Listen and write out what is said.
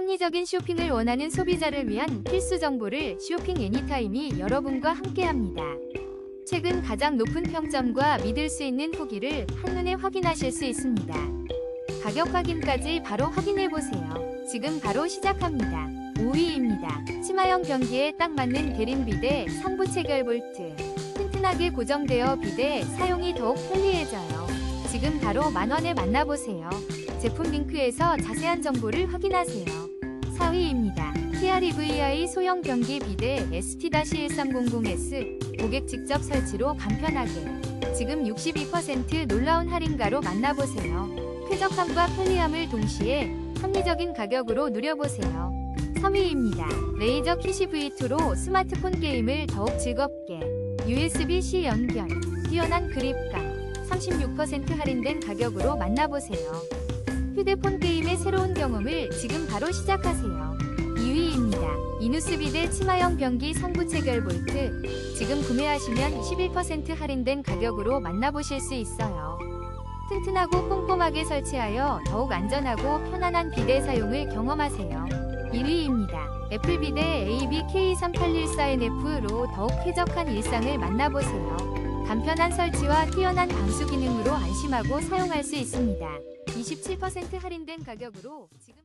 합리적인 쇼핑을 원하는 소비자를 위한 필수 정보를 쇼핑 애니타임이 여러분과 함께합니다. 최근 가장 높은 평점과 믿을 수 있는 후기를 한눈에 확인하실 수 있습니다. 가격 확인까지 바로 확인해 보세요. 지금 바로 시작합니다. 5위입니다. 치마형 변기에 딱 맞는 대린 비대 상부 체결 볼트. 튼튼하게 고정되어 비대 사용이 더욱 편리해져요. 지금 바로 만원에 만나보세요. 제품 링크에서 자세한 정보를 확인하세요. 4위입니다. TREVI 소형 변기 비대 ST-1300S 고객 직접 설치로 간편하게 지금 62% 놀라운 할인가로 만나보세요. 쾌적함과 편리함을 동시에 합리적인 가격으로 누려보세요. 3위입니다. 레이저 키시 V2로 스마트폰 게임을 더욱 즐겁게 USB-C 연결, 뛰어난 그립감, 36% 할인된 가격으로 만나보세요. 휴대폰 게임의 새로운 경험을 지금 바로 시작하세요. 2위입니다. 이누스 비대 치마형 변기 상부 체결 볼트. 지금 구매하시면 11% 할인된 가격으로 만나보실 수 있어요. 튼튼하고 꼼꼼하게 설치하여 더욱 안전하고 편안한 비대 사용을 경험하세요. 1위입니다. 애플 비대 ABK3814NF로 더욱 쾌적한 일상을 만나보세요. 간편한 설치와 뛰어난 방수 기능으로 안심하고 사용할 수 있습니다. 27% 할인된 가격으로 지금